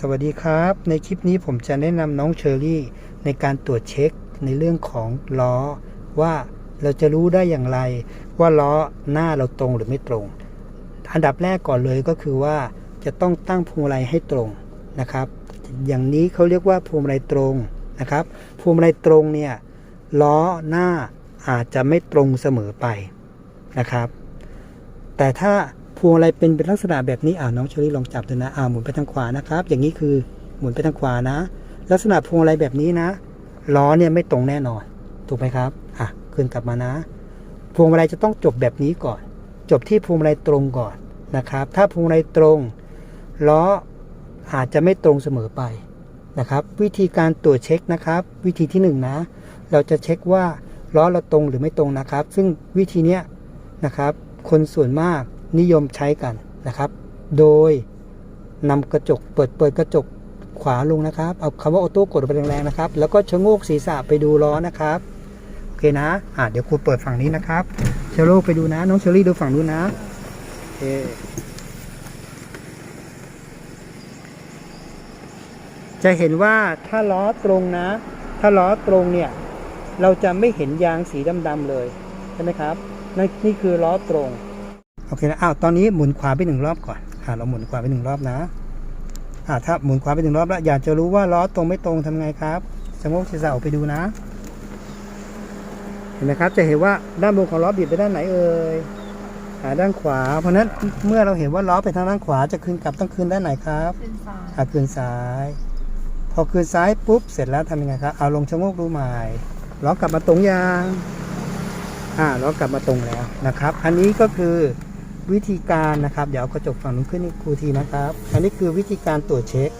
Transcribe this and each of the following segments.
สวัสดีครับ ในคลิปนี้ผมจะแนะนำน้องเชอรี่ ในการตรวจเช็คในเรื่องของล้อ ว่าเราจะรู้ได้อย่างไร ว่าล้อหน้าเราตรงหรือไม่ตรง อันดับแรกก่อนเลยก็คือว่าจะต้องตั้งพวงมาลัยให้ตรงนะครับ อย่างนี้เขาเรียกว่าพวงมาลัยตรงนะครับพวงมาลัยตรงเนี่ยล้อหน้าอาจจะไม่ตรงเสมอไปนะครับ แต่ถ้า พวงอะไรเป็นเป็นลักษณะแบบนี้อ่าน้องเชอรี่ลองจับดูนะอ่าหมุนไปทางขวานะครับ อย่างนี้คือหมุนไปทางขวานะ ลักษณะพวงอะไรแบบนี้นะล้อเนี่ยไม่ตรงแน่นอน ถูกไหมครับอะคืนกลับมานะ พวงมาลัยจะต้องจบแบบนี้ก่อน จบที่พวงมาลัยตรงก่อนนะครับ ถ้าพวงมาลัยตรงล้ออาจจะไม่ตรงเสมอไปนะครับ วิธีการตรวจเช็คนะครับ วิธีที่หนึ่งนะ เราจะเช็คว่าล้อเราตรงหรือไม่ตรงนะครับ ซึ่งวิธีเนี้ยนะครับ คนส่วนมาก นิยมใช้กันนะครับ โดยนำกระจกเปิดเปิดกระจกขวาลงนะครับเอาคำว่าออโต้กดไปแรงๆนะครับ แล้วก็ชะโงกศีรษะไปดูล้อนะครับโอเคนะอ่าเดี๋ยวครูเปิดฝั่งนี้นะครับเชอรี่ไปดูนะน้องเชอรี่ดูฝั่งนู้นนะโอเคจะเห็นว่าถ้าล้อตรงนะ ถ้าล้อตรงเนี่ย เราจะไม่เห็นยางสีดำๆเลย ใช่ไหมครับ นี่คือล้อตรง โอเคนะอ้าวตอนนี้หมุนขวาไปหนึ่งรอบก่อนอ่าเราหมุนขวาไปหนึ่งรอบนะอ่าถ้าหมุนขวาไปหนึ่งรอบแล้วอยากจะรู้ว่าล้อตรงไม่ตรงทำไงครับชะโงกศีรษะออกไปดูนะ เห็นไหมครับจะเห็นว่าด้านบนของล้อบิดไปด้านไหนเอ่ยอ่าด้านขวา เพราะฉะนั้นเมื่อเราเห็นว่าล้อไปทางด้านขวาจะคืนกลับต้องคืนด้านไหนครับขึ้นซ้ายอ่าคืนซ้าย พอคืนซ้ายปุ๊บเสร็จแล้วทำยังไงครับ เอาลงชะโงกดูใหม่ล้อกลับมาตรงยางอ่าล้อกลับมาตรงแล้วนะครับ อันนี้ก็คือ วิธีการนะครับ เดี๋ยวเอากระจกฝั่งนู้นขึ้นให้ครูทีนะครับ อันนี้คือวิธีการตรวจเช็ค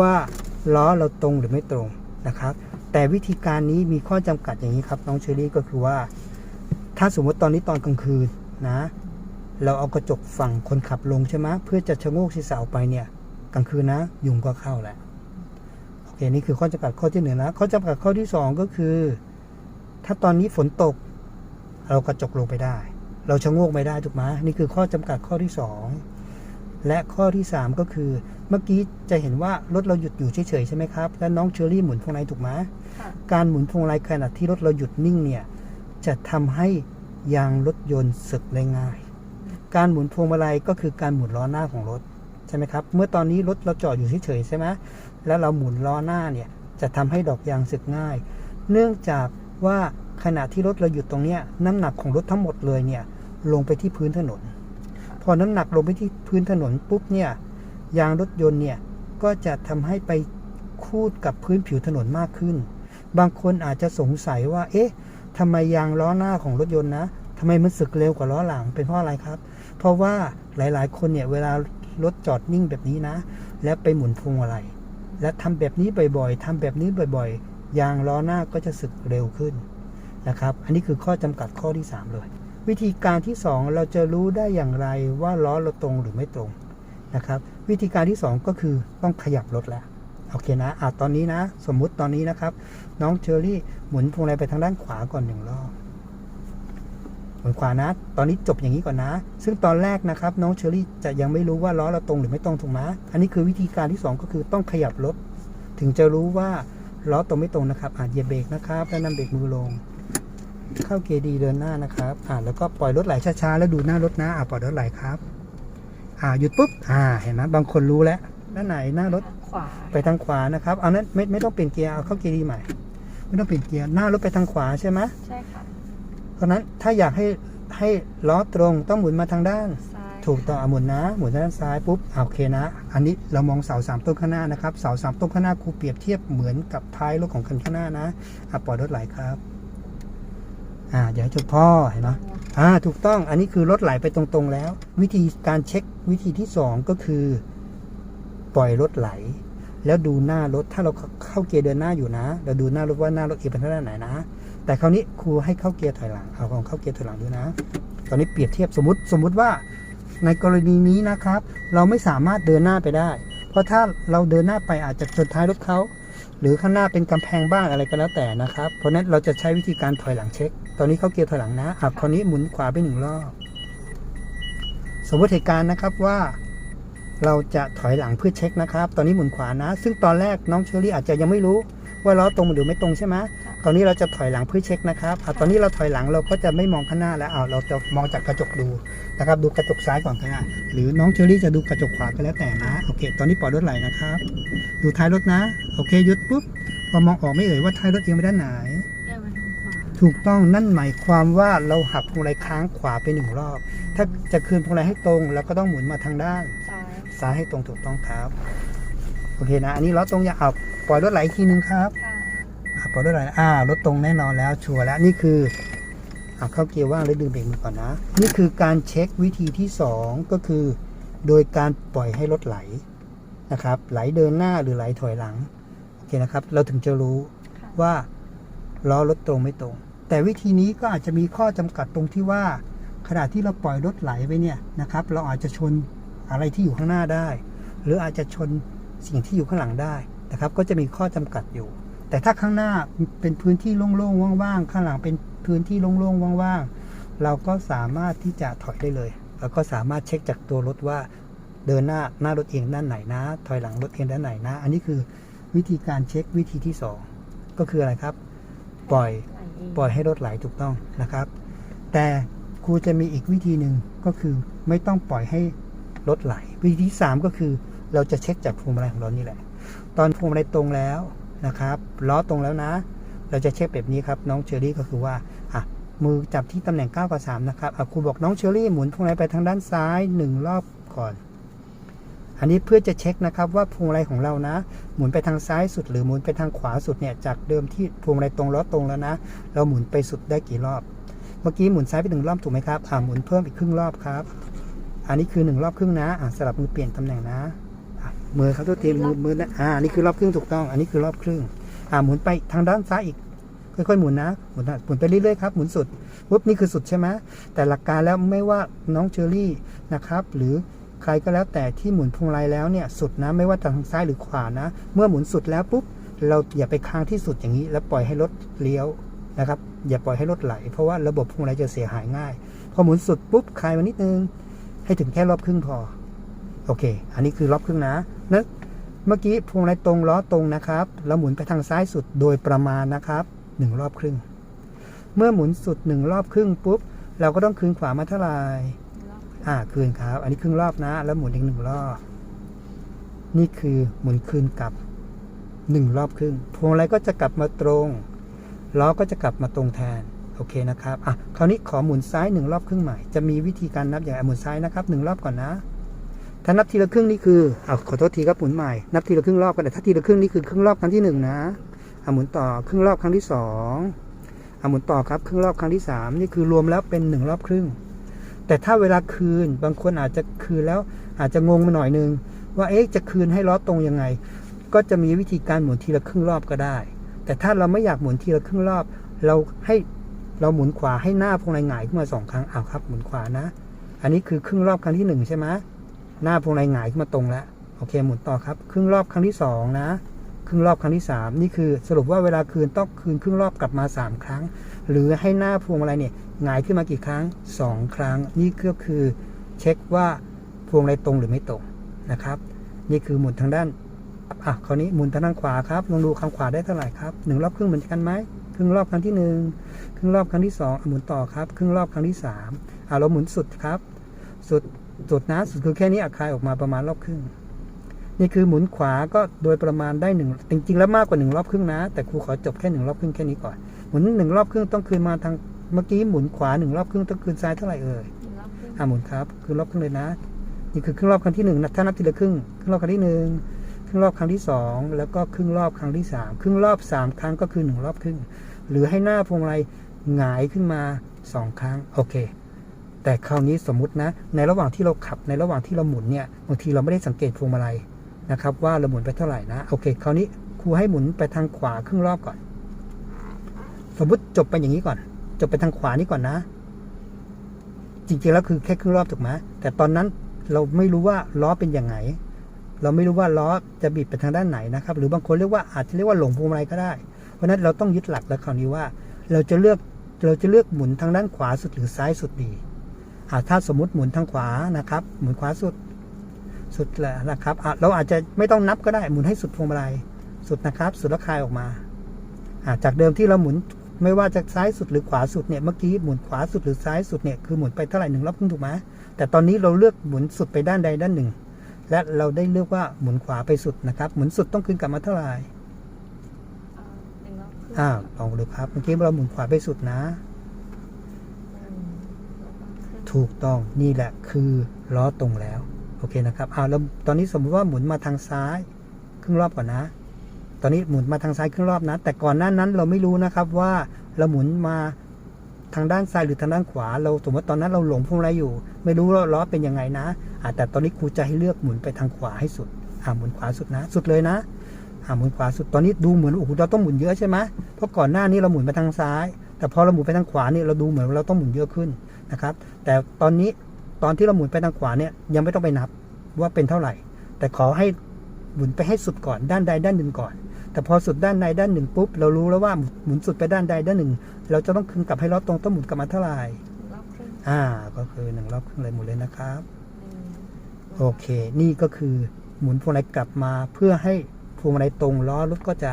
ว่าล้อเราตรงหรือไม่ตรงนะครับ แต่วิธีการนี้มีข้อจำกัดอย่างนี้ครับ น้องเชอรี่ก็คือว่า ถ้าสมมติตอนนี้ตอนกลางคืนนะ เราเอากระจกฝั่งคนขับลงใช่ไหมเพื่อจะชะโงกศีรษะออกไปเนี่ยกลางคืนนะ ยุงก็เข้าแหละโอเคนี่คือข้อจำกัดข้อที่หนึ่งนะข้อจำกัดข้อที่สองก็คือ ถ้าตอนนี้ฝนตก เรากระจกลงไปได้ เราชะโงกไม่ได้ถูกไหมนี่คือข้อจำกัดข้อที่สองและข้อที่สามก็คือ เมื่อกี้จะเห็นว่ารถเราหยุดอยู่เฉยๆใช่ไหมครับ แล้วน้องเชอรี่หมุนพวงมาลัยถูกไหมค่ะการหมุนพวงมาลัยขณะที่รถเราหยุดนิ่งเนี่ยจะทำให้ยางรถยนต์สึกได้ง่าย การหมุนพวงมาลัยก็คือการหมุนล้อหน้าของรถใช่ไหมครับ เมื่อตอนนี้รถเราจอดอยู่เฉยๆใช่ไหมแล้วเราหมุนล้อหน้าเนี่ยจะทำให้ดอกยางสึกง่าย เนื่องจากว่า ขณะที่รถเราหยุดตรงเนี้ยน้ำหนักของรถทั้งหมดเลยเนี่ยลงไปที่พื้นถนน พอน้ำหนักลงไปที่พื้นถนนปุ๊บเนี่ยยางรถยนต์เนี่ยก็จะทำให้ไปคูดกับพื้นผิวถนนมากขึ้น บางคนอาจจะสงสัยว่า เอ๊ะทำไมยางล้อหน้าของรถยนต์นะทำไมมันสึกเร็วกว่าล้อหลังเป็นเพราะอะไรครับ เพราะว่าหลายๆ คนเนี่ยเวลารถจอดนิ่งแบบนี้นะ แล้วไปหมุนพวงมาลัยและทำแบบนี้บ่อยๆทำแบบนี้บ่อยๆ ยางล้อหน้าก็จะสึกเร็วขึ้น นะครับ อันนี้คือข้อจำกัดข้อที่ 3 เลย วิธีการที่ 2 เราจะรู้ได้อย่างไรว่าล้อเราตรงหรือไม่ตรงนะครับ วิธีการที่ 2 ก็คือต้องขยับรถแล้วโอเคนะอะตอนนี้นะ สมมุติตอนนี้นะครับ น้องเชอรี่หมุนพวงมาลัยไปทางด้านขวาก่อนหนึ่งรอบหมุนขวานะ ตอนนี้จบอย่างนี้ก่อนนะ ซึ่งตอนแรกนะครับ น้องเชอรี่จะยังไม่รู้ว่าล้อเราตรงหรือไม่ตรงถูกไหมอันนี้คือวิธีการที่สองก็คือต้องขยับรถ ถึงจะรู้ว่าล้อตรงไม่ตรงนะครับอะเหยียบเบรกนะครับ แล้วนำเบรกมือลง เข้าเกียร์ดีเดินหน้านะครับอ่าแล้วก็ปล่อยรถไหลช้าๆแล้วดูหน้ารถนะอ่าปล่อยรถไหลครับ อ่าหยุดปุ๊บอ่าเห็นไหมบางคนรู้แล้วด้านไหนหน้ารถขวาไปทางขวานะครับเอานั้นไม่ไม่ต้องเปลี่ยนเกียร์เอาเข้าเกียร์ดีใหม่ ไม่ต้องเปลี่ยนเกียร์หน้ารถไปทางขวาใช่ไหมใช่ค่ะเพราะฉะนั้นถ้าอยากให้ให้ล้อตรงต้องหมุนมาทางด้านซ้ายถูกต้องอะหมุนนะ หมุนด้านซ้ายปุ๊บอะโอเคนะ อันนี้เรามองเสาสามต้นข้างหน้านะครับ เสาสามต้นข้างหน้าครูเปรียบเทียบเหมือนกับท้ายรถของคันข้างหน้านะอะปล่อยรถไหลครับ อ่าอย่าให้จบพ่อเห็นไหมอ่า ถูกต้อง อันนี้คือรถไหลไปตรงๆแล้ว วิธีการเช็ควิธีที่สองก็คือ ปล่อยรถไหล แล้วดูหน้ารถ ถ้าเราเข้าเกียร์เดินหน้าอยู่นะ เราดูหน้ารถว่าหน้ารถเอียงไปทางด้านไหนนะ แต่คราวนี้ครูให้เข้าเกียร์ถอยหลัง เอาของเข้าเกียร์ถอยหลังดูนะ ตอนนี้เปรียบเทียบสมมติสมมุติว่าในกรณีนี้นะครับ เราไม่สามารถเดินหน้าไปได้ เพราะถ้าเราเดินหน้าไปอาจจะชนท้ายรถเขาหรือข้างหน้าเป็นกำแพงบ้านอะไรก็แล้วแต่นะครับ เพราะฉะนั้นเราจะใช้วิธีการถอยหลังเช็ค ตอนนี้เข้าเกียร์ถอยหลังนะอะคราวนี้หมุนขวาไปหนึ่งรอบ สมมติเหตุการณ์นะครับว่า เราจะถอยหลังเพื่อเช็คนะครับ ตอนนี้หมุนขวานะ ซึ่งตอนแรกน้องเชอรี่อาจจะยังไม่รู้ว่าล้อตรงหรือไม่ตรงใช่ไหมตอนนี้เราจะถอยหลังเพื่อเช็คนะครับอะตอนนี้เราถอยหลังเราก็จะไม่มองข้างหน้าแล้วเอาเราจะมองจากกระจกดูนะครับ ดูกระจกซ้ายก่อนก็ได้หรือน้องเชอรี่จะดูกระจกขวาก็แล้วแต่นะ โอเค ตอนนี้ปล่อยรถไหลนะครับ ดูท้ายรถนะ โอเคหยุดปุ๊บ พอมองออกไม่เอ่ยว่าท้ายรถเอียงไปด้านไหน ถูกต้องนั่นหมายความว่าเราหักพวงมาลัยค้างขวาไปหนึ่งรอบ ถ้าจะคืนพวงมาลัยให้ตรง เราก็ต้องหมุนมาทางด้านซ้ายซ้ายให้ตรงถูกต้องครับ โอเคนะ อันนี้ล้อตรงอย่าเอาปล่อยรถไหลอีกทีนึงครับค่ะอะปล่อยรถไหลอ่ารถตรงแน่นอนแล้ว ชัวร์แล้วนี่คือเอาเข้าเกียร์ว่างแล้วดึงเบรกมือก่อนนะ นี่คือการเช็ควิธีที่สองก็คือ โดยการปล่อยให้รถไหลนะครับ ไหลเดินหน้าหรือไหลถอยหลังโอเคนะครับ เราถึงจะรู้ค่ะว่าล้อรถตรงไม่ตรง แต่วิธีนี้ก็อาจจะมีข้อจำกัดตรงที่ว่าขณะที่เราปล่อยรถไหลไปเนี่ยนะครับเราอาจจะชนอะไรที่อยู่ข้างหน้าได้ หรืออาจจะชนสิ่งที่อยู่ข้างหลังได้นะครับ ก็จะมีข้อจำกัดอยู่ แต่ถ้าข้างหน้าเป็นพื้นที่โล่งๆว่างๆข้างหลังเป็นพื้นที่โล่งๆว่างๆเราก็สามารถที่จะถอยได้เลยแล้วก็สามารถเช็คจากตัวรถว่าเดินหน้าหน้ารถเองด้านไหนนะ ถอยหลังรถเองด้านไหนนะ อันนี้คือวิธีการเช็ควิธีที่สองก็คืออะไรครับ ปล่อย ปล่อยให้รถไหลถูกต้องนะครับ แต่ครูจะมีอีกวิธีหนึ่งก็คือไม่ต้องปล่อยให้รถไหล วิธีที่สามก็คือเราจะเช็คจากพวงมาลัยของเรานี่แหละ ตอนพวงมาลัยตรงแล้วนะครับล้อตรงแล้วนะ เราจะเช็คแบบนี้ครับน้องเชอรี่ก็คือว่าอะมือจับที่ตำแหน่ง 9 กับ 3 นะครับอะครูบอกน้องเชอรี่หมุนพวงมาลัยไปทางด้านซ้ายหนึ่งรอบก่อน อันนี้เพื่อจะเช็คนะครับว่าพวงมาลัยของเรานะ หมุนไปทางซ้ายสุดหรือหมุนไปทางขวาสุดเนี่ยจากเดิมที่พวงมาลัยตรงล้อตรงแล้วนะ เราหมุนไปสุดได้กี่รอบ เมื่อกี้หมุนซ้ายไปหนึ่งรอบถูกไหมครับอ่าหมุนเพิ่มอีกครึ่งรอบครับ อันนี้คือหนึ่งรอบครึ่งนะอ่าสลับมือเปลี่ยนตำแหน่งนะมือครับตัวเทียมมือมือนะอ่าอันนี้คือรอบครึ่งถูกต้อง อันนี้คือรอบครึ่งอ่าหมุนไปทางด้านซ้ายอีกค่อยๆหมุนนะหมุนหมุนไปเรื่อยๆครับหมุนสุดปุ๊บนี่คือสุดใช่ไหมแต่หลักการแล้วไม่ว่าน้องเชอรี่นะครับ หรือ ใครก็แล้วแต่ที่หมุนพวงมาลัยแล้วเนี่ยสุดนะไม่ว่าทางซ้ายหรือขวานะ เมื่อหมุนสุดแล้วปุ๊บเราอย่าไปค้างที่สุดอย่างนี้ แล้วปล่อยให้รถเลี้ยวนะครับ อย่าปล่อยให้รถไหล เพราะว่าระบบพวงมาลัยจะเสียหายง่าย พอหมุนสุดปุ๊บคลายมานิดนึง ให้ถึงแค่รอบครึ่งพอ โอเค อันนี้คือรอบครึ่งนะนะเมื่อกี้พวงมาลัยตรงล้อตรงนะครับเราหมุนไปทางซ้ายสุดโดยประมาณนะครับหนึ่งรอบครึ่ง เมื่อหมุนสุดหนึ่งรอบครึ่งปุ๊บเราก็ต้องคืนขวามาเท่าไหร่ อ่าคืนครับ อันนี้ครึ่งรอบนะ แล้วหมุนอีกหนึ่งรอบ นี่คือหมุนคืนกลับหนึ่งรอบครึ่งพวงมาลัยก็จะกลับมาตรงล้อก็จะกลับมาตรงแทนโอเคนะครับอะคราวนี้ขอหมุนซ้ายหนึ่งรอบครึ่งใหม่จะมีวิธีการนับอย่างหมุนซ้ายนะครับหนึ่งรอบก่อนนะ ถ้านับทีละครึ่งนี่คืออ่าขอโทษทีครับหมุนใหม่นับทีละครึ่งรอบกันแต่ถ้าทีละครึ่งนี่คือครึ่งรอบครั้งที่หนึ่งนะอะหมุนต่อครึ่งรอบครั้งที่สองอะหมุนต่อครับครึ่งรอบครั้งที่สามนี่คือรวมแล้วเป็นหนึ่งรอบครึ่ง แต่ถ้าเวลาคืนบางคนอาจจะคืนแล้วอาจจะงงมาหน่อยนึง ว่าเอ๊ะจะคืนให้ล้อตรงยังไง ก็จะมีวิธีการหมุนทีละครึ่งรอบก็ได้ แต่ถ้าเราไม่อยากหมุนทีละครึ่งรอบ เราให้เราหมุนขวาให้หน้าพวงมาลัยหงายขึ้นมาสองครั้งอ้าวครับ หมุนขวานะ อันนี้คือครึ่งรอบครั้งที่หนึ่งใช่ไหมหน้าพวงมาลัยหงายขึ้นมาตรงแล้วโอเคหมุนต่อครับ ครึ่งรอบครั้งที่สองนะครึ่งรอบครั้งที่สามนี่คือสรุปว่าเวลาคืนต้องคืนครึ่งรอบกลับมาสามครั้ง หรือให้หน้าพวงมาลัยเนี่ย หงายขึ้นมากี่ครั้งสองครั้ง นี่ก็คือเช็คว่าพวงมาลัยตรงหรือไม่ตรงนะครับ นี่คือหมุนทางด้านอะคราวนี้หมุนทางด้านขวาครับลองดูข้างขวาได้เท่าไหร่ครับหนึ่งรอบครึ่งเหมือนกันไหมครึ่งรอบครั้งที่หนึ่งครึ่งรอบครั้งที่สองหมุนต่อครับ ครึ่งรอบครั้งที่สามอะเราหมุนสุดครับ สุดสุดนะสุดคือแค่นี้อาคายออกมาประมาณรอบครึ่ง นี่คือหมุนขวาก็โดยประมาณได้หนึ่งจริงๆแล้วมากกว่าหนึ่งรอบครึ่งนะ แต่ครูขอจบแค่หนึ่งรอบครึ่งแค่นี้ก่อน หมุนหนึ่งรอบครึ่งต้องคืนมาทาง เมื่อกี้หมุนขวาหนึ่งรอบครึ่งต้องคืนซ้ายเท่าไหร่เอ่ยหนึ่งรอบครึ่งอ่าหมุนครับคืนรอบครึ่งเลยนะ นี่คือครึ่งรอบครั้งที่หนึ่งนะถ้านับทีละครึ่งครึ่งรอบครั้งที่หนึ่งครึ่งรอบครั้งที่สองแล้วก็ครึ่งรอบครั้งที่สามครึ่งรอบสามครั้งก็คือหนึ่งรอบครึ่ง หรือให้หน้าพวงมาลัยหงายขึ้นมาสองครั้งโอเค แต่คราวนี้สมมุตินะ ในระหว่างที่เราขับในระหว่างที่เราหมุนเนี่ยบางทีเราไม่ได้สังเกตพวงมาลัยนะครับว่าเราหมุนไปเท่าไหร่นะโอเคคราวนี้ครูให้หมุนไปทางขวาครึ่งรอบก่อน สมมุติจบไปอย่างนี้ก่อน จบไปทางขวานี่ก่อนนะ จริงๆแล้วคือแค่ครึ่งรอบถูกไหมแต่ตอนนั้นเราไม่รู้ว่าล้อเป็นยังไง เราไม่รู้ว่าล้อจะบิดไปทางด้านไหนนะครับ หรือบางคนเรียกว่าอาจจะเรียกว่าหลงพวงมาลัยก็ได้ เพราะนั้นเราต้องยึดหลักแล้วคราวนี้ว่า เราจะเลือกเราจะเลือกหมุนทางด้านขวาสุดหรือซ้ายสุดดีอาถ้าสมมติหมุนทางขวานะครับ หมุนขวาสุดสุดแหละนะครับเราอาจจะไม่ต้องนับก็ได้หมุนให้สุดพวงมาลัยสุดนะครับ สุดแล้วคลายออกมาจากเดิมที่เราหมุน ไม่ว่าจะซ้ายสุดหรือขวาสุดเนี่ยเมื่อกี้หมุนขวาสุดหรือซ้ายสุดเนี่ยคือหมุนไปเท่าไหร่หนึ่งรอบครึ่งถูกไหมแต่ตอนนี้เราเลือกหมุนสุดไปด้านใดด้านหนึ่ง และเราได้เลือกว่าหมุนขวาไปสุดนะครับ หมุนสุดต้องคืนกลับมาเท่าไหร่หนึ่งรอบครึ่งอ่าลองดูครับเมื่อกี้เราหมุนขวาไปสุดนะหนึ่งรอบครึ่งถูกต้องนี่แหละคือล้อตรงแล้วโอเคนะครับอ่าแล้วตอนนี้สมมุติว่าหมุนมาทางซ้าย ครึ่งรอบก่อนนะ ตอนนี้หมุนมาทางซ้ายครึ่งรอบนะ แต่ก่อนหน้านั้นเราไม่รู้นะครับว่าเราหมุนมาทางด้านซ้ายหรือทางด้านขวา เราสมมติตอนนั้นเราหลงพวงมาลัยอยู่ ไม่รู้ว่าล้อเป็นยังไงนะแต่ตอนนี้ครูจะให้เลือกหมุนไปทางขวาให้สุดอ่าหมุนขวาสุดนะ สุดเลยนะอ่าหมุนขวาสุดตอนนี้ดูเหมือนโอ้โหเราต้องหมุนเยอะใช่ไหมเพราะก่อนหน้านี้เราหมุนไปทางซ้าย แต่พอเราหมุนไปทางขวาเนี่ยเราดูเหมือนเราต้องหมุนเยอะขึ้นนะครับ แต่ตอนนี้ตอนที่เราหมุนไปทางขวาเนี่ยยังไม่ต้องไปนับว่าเป็นเท่าไหร่ แต่ขอให้หมุนไปให้สุดก่อนด้านใดด้านหนึ่งก่อน แต่พอสุดด้านใดด้านหนึ่งปุ๊บเรารู้แล้วว่าหมุนสุดไปด้านใดด้านหนึ่ง เราจะต้องคืนกลับให้ล้อตรงต้องหมุนกลับมาเท่าไหร่หนึ่งรอบครึ่งอ่าก็คือหนึ่งรอบครึ่งเลยหมุนเลยนะครับหนึ่งโอเค นี่ก็คือหมุนพวงมาลัยกลับมาเพื่อให้พวงมาลัยตรงล้อรถก็จะ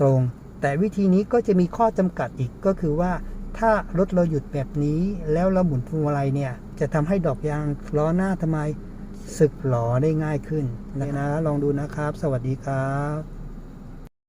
ตรง แต่วิธีนี้ก็จะมีข้อจำกัดอีกก็คือว่าถ้ารถเราหยุดแบบนี้ แล้วเราหมุนพวงมาลัยเนี่ย จะทำให้ดอกยางล้อหน้าทำไม สึกหลอได้ง่ายขึ้นนะนะลองดูนะครับ สวัสดีครับ